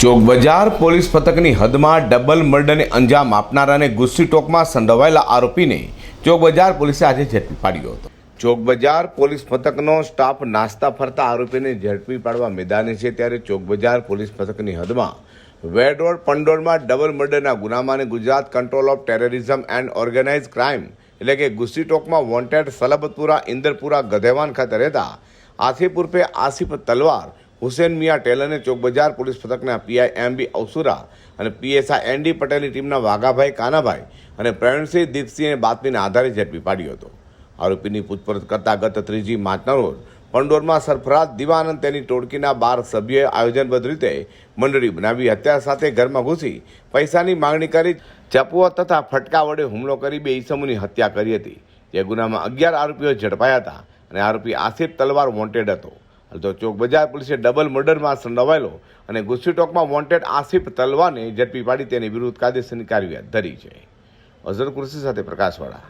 ચોક Bazaar police પથકની હદમાં double મર્ડરને અંજામ આપનારાને ગુસ્સી ટોકમાં સંડોવાયેલા આરોપીને ચોક બજાર પોલીસે આજે ઝડપી પાડ્યો હતો. ચોક બજાર પોલીસ પથકનો સ્ટાફ નાસ્તા ફરતા આરોપીને ઝડપી પાડવા મેદાને છે ત્યારે ચોક બજાર પોલીસ પથકની હદમાં વેડ રોડ પંડોળમાં ડબલ મર્ડરના ગુનામાં Gujarat control of terrorism and organise crime એટલે કે ગુસ્સી ટોકમાં વોન્ટેડ સલબતપુરા ઇન્દરપુરા ગધેવાન ખાતે રહેતા આસિફ આસિફ તલવાર હુસેન મિયા ટેલરને ચોકબજાર પોલીસ પથકના પીઆઈ એમ બી અવસુરા અને પીએસઆઈ એન ડી પટેલની ટીમના વાઘાભાઈ કાનાભાઈ અને પ્રવીણસિંહ દીપસિંહે બાતમીના આધારે ઝડપી પાડ્યો હતો. આરોપીની પૂછપરછ કરતા ગત ત્રીજી માર્ચના રોજ પંડોરમાં સરફરાજ દિવાનંદ તેની ટોળકીના બાર સભ્યોએ આયોજનબદ્ધ રીતે મંડળી બનાવી હત્યા સાથે ઘરમાં ઘૂસી પૈસાની માંગણી કરી ચપુઓ તથા ફટકા વડે હુમલો કરી બે ઈસમોની હત્યા કરી હતી. જે ગુનામાં અગિયાર આરોપીઓ ઝડપાયા હતા અને આરોપી આસિફ તલવાર વોન્ટેડ હતો. તો ચોક બજાર પોલીસે ડબલ મર્ડરમાં સંડોવાયેલો અને ગુસ્સી ટોકમાં વોન્ટેડ આસિફ તલવાને ઝડપી પાડી તેની વિરુદ્ધ કાયદેસરની કાર્યવાહી ધરી છે. અઝર કુર્સી સાથે પ્રકાશવાળા.